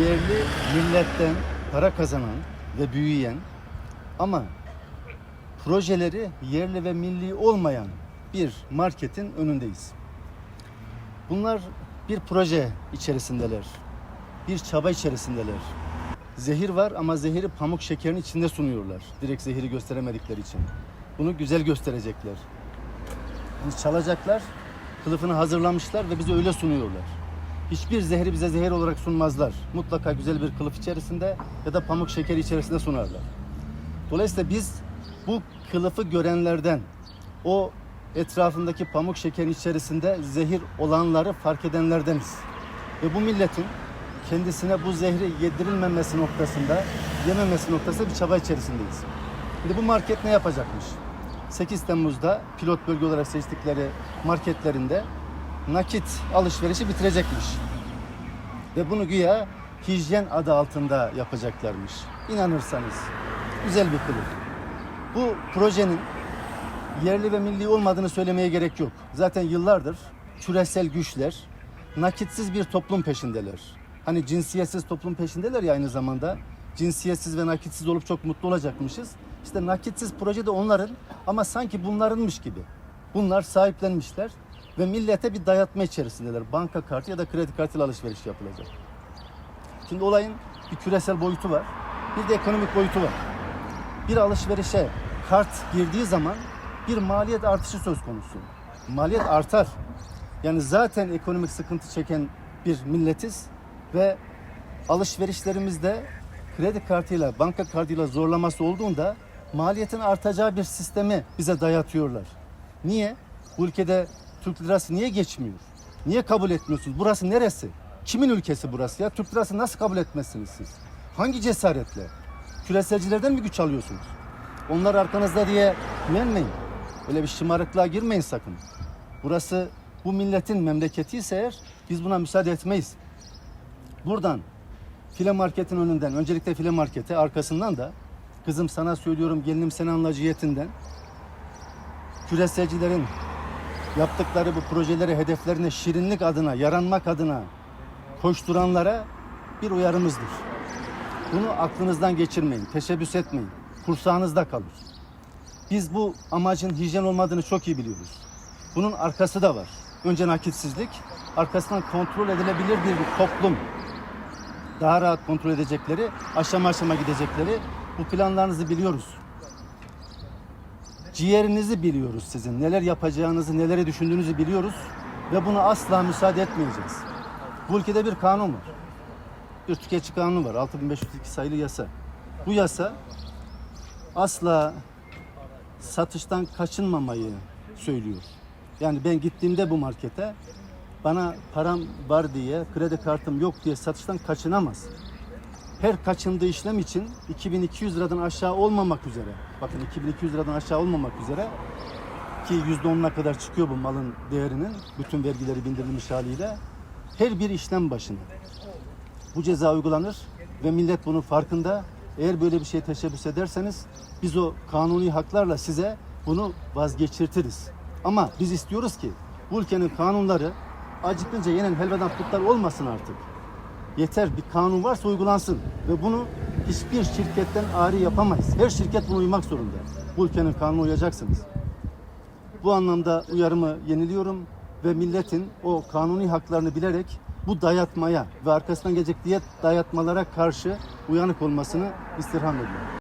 yerli milletten para kazanan ve büyüyen ama projeleri yerli ve milli olmayan bir marketin önündeyiz. Bunlar bir proje içerisindeler. Bir çaba içerisindeler. Zehir var ama zehiri pamuk şekerin içinde sunuyorlar. Direkt zehiri gösteremedikleri için. Bunu güzel gösterecekler. Yani çalacaklar, kılıfını hazırlamışlar ve bize öyle sunuyorlar. Hiçbir zehri bize zehir olarak sunmazlar. Mutlaka güzel bir kılıf içerisinde ya da pamuk şekeri içerisinde sunarlar. Dolayısıyla biz bu kılıfı görenlerden, o etrafındaki pamuk şekerin içerisinde zehir olanları fark edenlerdeniz. Ve bu milletin kendisine bu zehri yedirilmemesi noktasında, yememesi noktasında bir çaba içerisindeyiz. Şimdi bu market ne yapacakmış? 8 Temmuz'da pilot bölge olarak seçtikleri marketlerinde nakit alışverişi bitirecekmiş. Ve bunu güya hijyen adı altında yapacaklarmış. İnanırsanız güzel bir kılıf. Bu projenin yerli ve milli olmadığını söylemeye gerek yok. Zaten yıllardır küresel güçler nakitsiz bir toplum peşindeler. Hani cinsiyetsiz toplum peşindeler ya aynı zamanda. Cinsiyetsiz ve nakitsiz olup çok mutlu olacakmışız. İşte nakitsiz proje de onların ama sanki bunlarınmış gibi. Bunlar sahiplenmişler ve millete bir dayatma içerisindeler. Banka kartı ya da kredi kartıyla alışveriş yapılacak. Şimdi olayın bir küresel boyutu var. Bir de ekonomik boyutu var. Bir alışverişe kart girdiği zaman bir maliyet artışı söz konusu. Maliyet artar. Yani zaten ekonomik sıkıntı çeken bir milletiz ve alışverişlerimizde kredi kartıyla, banka kartıyla zorlaması olduğunda maliyetin artacağı bir sistemi bize dayatıyorlar. Niye? Bu ülkede Türk lirası niye geçmiyor? Niye kabul etmiyorsunuz? Burası neresi? Kimin ülkesi burası ya? Türk lirası nasıl kabul etmezsiniz siz? Hangi cesaretle? Küreselcilerden mi güç alıyorsunuz? Onlar arkanızda diye güvenmeyin. Öyle bir şımarıklığa girmeyin sakın. Burası bu milletin memleketi ise eğer biz buna müsaade etmeyiz. Buradan file marketin önünden, öncelikle file markete arkasından da kızım sana söylüyorum gelinim sen anla cihetinden küreselcilerin yaptıkları bu projeleri hedeflerine şirinlik adına, yaranmak adına koşturanlara bir uyarımızdır. Bunu aklınızdan geçirmeyin, teşebbüs etmeyin. Kursağınızda kalır. Biz bu amacın hijyen olmadığını çok iyi biliyoruz. Bunun arkası da var. Önce nakitsizlik, arkasından kontrol edilebilir bir toplum. Daha rahat kontrol edecekleri, aşama aşama gidecekleri bu planlarınızı biliyoruz. Ciğerinizi biliyoruz sizin. Neler yapacağınızı, neleri düşündüğünüzü biliyoruz. Ve buna asla müsaade etmeyeceğiz. Bu ülkede bir kanun var. Bir tüketici kanunu var. 6502 sayılı yasa. Bu yasa asla satıştan kaçınmamayı söylüyor. Yani ben gittiğimde bu markete bana param var diye, kredi kartım yok diye satıştan kaçınamaz. Her kaçındığı işlem için 2200 liradan aşağı olmamak üzere, bakın 2200 liradan aşağı olmamak üzere ki %10'una kadar çıkıyor bu malın değerinin bütün vergileri bindirilmiş haliyle her bir işlem başına bu ceza uygulanır ve millet bunun farkında. Eğer böyle bir şey teşebbüs ederseniz biz o kanuni haklarla size bunu vazgeçirtiriz. Ama biz istiyoruz ki bu ülkenin kanunları acıkınca yenen helvadan putlar olmasın artık. Yeter bir kanun varsa uygulansın ve bunu hiçbir şirketten ari yapamayız. Her şirket buna uymak zorunda. Bu ülkenin kanunu uyacaksınız. Bu anlamda uyarımı yeniliyorum ve milletin o kanuni haklarını bilerek bu dayatmaya ve arkasından gelecek diğer dayatmalara karşı uyanık olmasını istirham ediyorum.